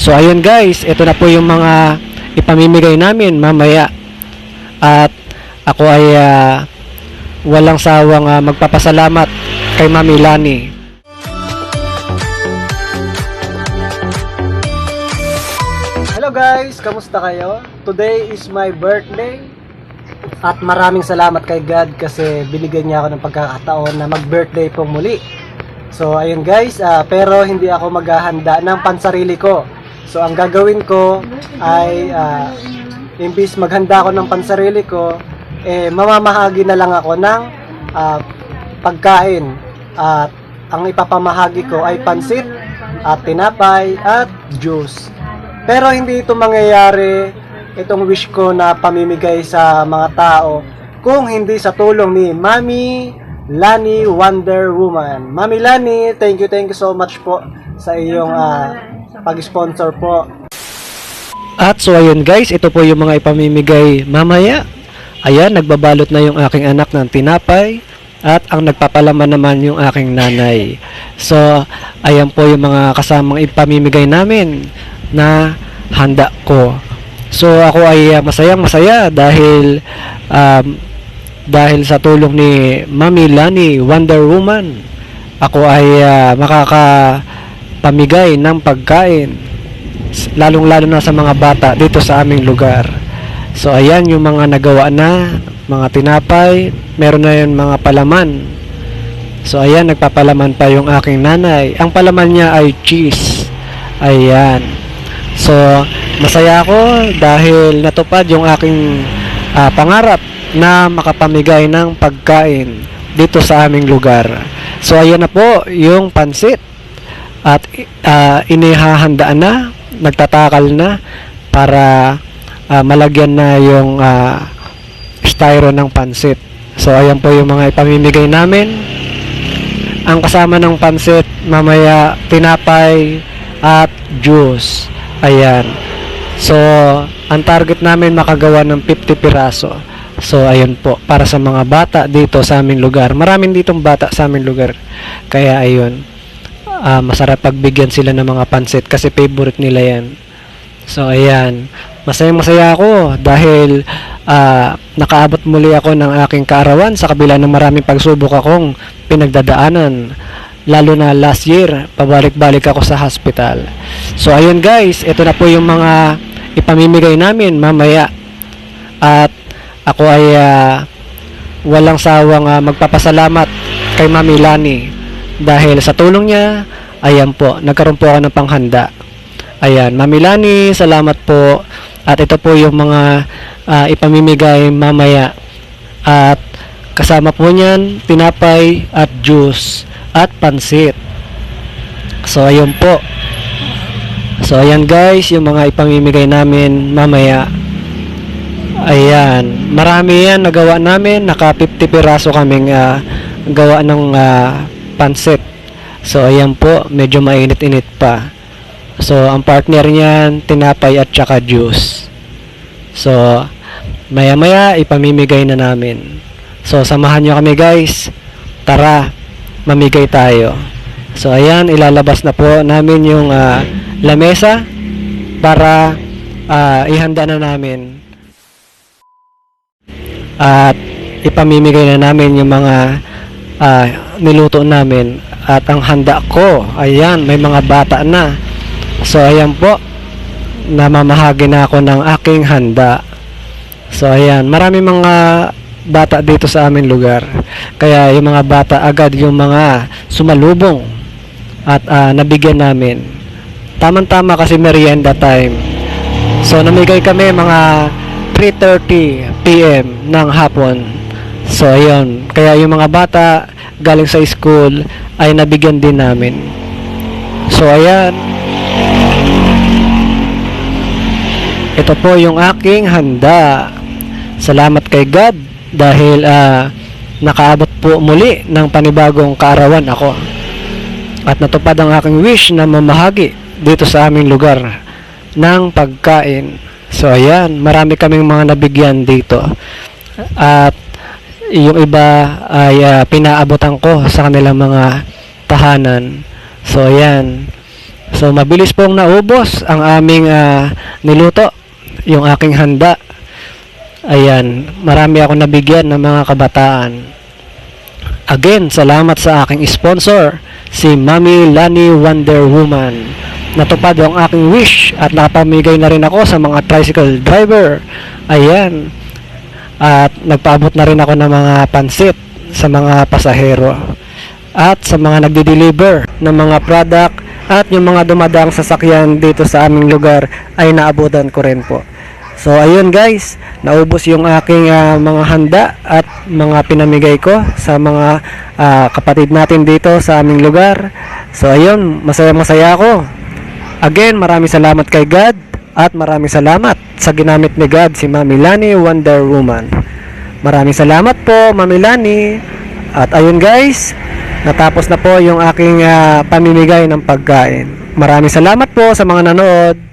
So ayun guys, ito na po yung mga ipamimigay namin mamaya. At ako ay ah, walang sawang ah, magpapasalamat kay Mami Lani. Hello guys, kamusta kayo? Today is my birthday. At maraming salamat kay God kasi binigyan niya ako ng pagkakataon na mag-birthday po muli. So ayun guys, ah, pero hindi ako maghahanda ng pansarili ko. So ang gagawin ko ay ah, imbis maghanda ako ng pansarili ko, eh mamamahagi na lang ako ng ah, pagkain. At ang ipapamahagi ko ay pansit at tinapay at juice. Pero hindi ito mangyayari itong wish ko na pamimigay sa mga tao kung hindi sa tulong ni Mami Lani Wonder Woman. Mami Lani, thank you, thank you so much po sa iyong ah, pag-sponsor po. At so ayun guys, ito po yung mga ipamimigay mamaya. Ayan, nagbabalot na yung aking anak ng tinapay at ang nagpapalaman naman yung aking nanay. So, ayan po yung mga kasamang ipamimigay namin na handa ko. So, ako ay uh, masayang masaya dahil um, dahil sa tulong ni Mami Lani Wonder Woman, ako ay uh, makakapamigay ng pagkain lalong-lalo na sa mga bata dito sa aming lugar. So ayan yung mga nagawa na, mga tinapay, meron na yung mga palaman. So ayan, nagpapalaman pa yung aking nanay. Ang palaman niya ay cheese. Ayan. So masaya ako dahil natupad yung aking ah, pangarap na makapamigay ng pagkain dito sa aming lugar. So ayan na po yung pansit at uh, inihahandaan na, nagtatakal na para ah, malagyan na yung uh, styro ng pansit. So ayan po yung mga ipamimigay namin. Ang kasama ng pansit, mamaya tinapay at juice. Ayan. So, ang target namin makagawa ng 50 piraso. So, ayun po, para sa mga bata dito sa aming lugar. Maraming ditong bata sa aming lugar. Kaya ayun, ah, masarap pagbigyan sila ng mga pansit kasi favorite nila yan. So, ayan. Masayang masaya ako dahil ah, nakaabot muli ako ng aking kaarawan sa kabila ng maraming pagsubok akong pinagdadaanan. Lalo na last year, pabalik-balik ako sa hospital. So, ayun guys, ito na po yung mga ipamimigay namin mamaya. At ako ay ah, walang sawang ah, magpapasalamat kay Mami Lani dahil sa tulong niya, ayan po, nagkaroon po ako ng panghanda. Ayan, Mami Lani, salamat po. At ito po yung mga ah, ipamimigay mamaya. At kasama po niyan, tinapay at juice at pansit. So, ayun po. So, ayan guys, yung mga ipamimigay namin mamaya. Ayan, marami yan nagawa namin. Naka 50 piraso kaming ah, gawa ng ah, pansit. So, ayan po, medyo mainit-init pa. So, ang partner niyan, tinapay at saka juice. So, maya-maya, ipamimigay na namin. So, samahan nyo kami guys. Tara, mamigay tayo. So, ayan, ilalabas na po namin yung ah, lamesa para ah, ihanda na namin. At ipamimigay na namin yung mga ah, niluto namin. At ang handa ko, ayan, may mga bata na. So, ayan po, namamahagi na ako ng aking handa. So, ayan, marami mga bata dito sa aming lugar. Kaya yung mga bata agad yung mga sumalubong at ah, nabigyan namin. Tamang-tama kasi merienda time. So, namigay kami mga 3.30 p.m. ng hapon. So, ayun. Kaya yung mga bata galing sa school ay nabigyan din namin. So, ayan. Ito po yung aking handa. Salamat kay God dahil ah, nakaabot po muli ng panibagong kaarawan ako. At natupad ang aking wish na mamahagi dito sa aming lugar ng pagkain. So ayan, marami kaming mga nabigyan dito. At yung iba ay ah, pinaabotan ko sa kanilang mga tahanan. So ayan, So mabilis pong naubos ang aming ah, niluto, yung aking handa. Ayan, marami ako nabigyan ng mga kabataan. Again, salamat sa aking sponsor, si Mami Lani Wonder Woman. Natupad ang aking wish at nakapamigay na rin ako sa mga tricycle driver. Ayan. At nagpaabot na rin ako ng mga pansit sa mga pasahero. At sa mga nagde-deliver ng mga product at yung mga dumadaang sasakyan dito sa aming lugar ay naabutan ko rin po. So ayun guys, naubos yung aking ah, mga handa at mga pinamigay ko sa mga ah, kapatid natin dito sa aming lugar. So ayun, masaya-masaya ako. Again, maraming salamat kay God at maraming salamat sa ginamit ni God si Mami Lani Wonder Woman. Maraming salamat po Mami Lani. At ayun guys, natapos na po yung aking ah, pamimigay ng pagkain. Maraming salamat po sa mga nanood.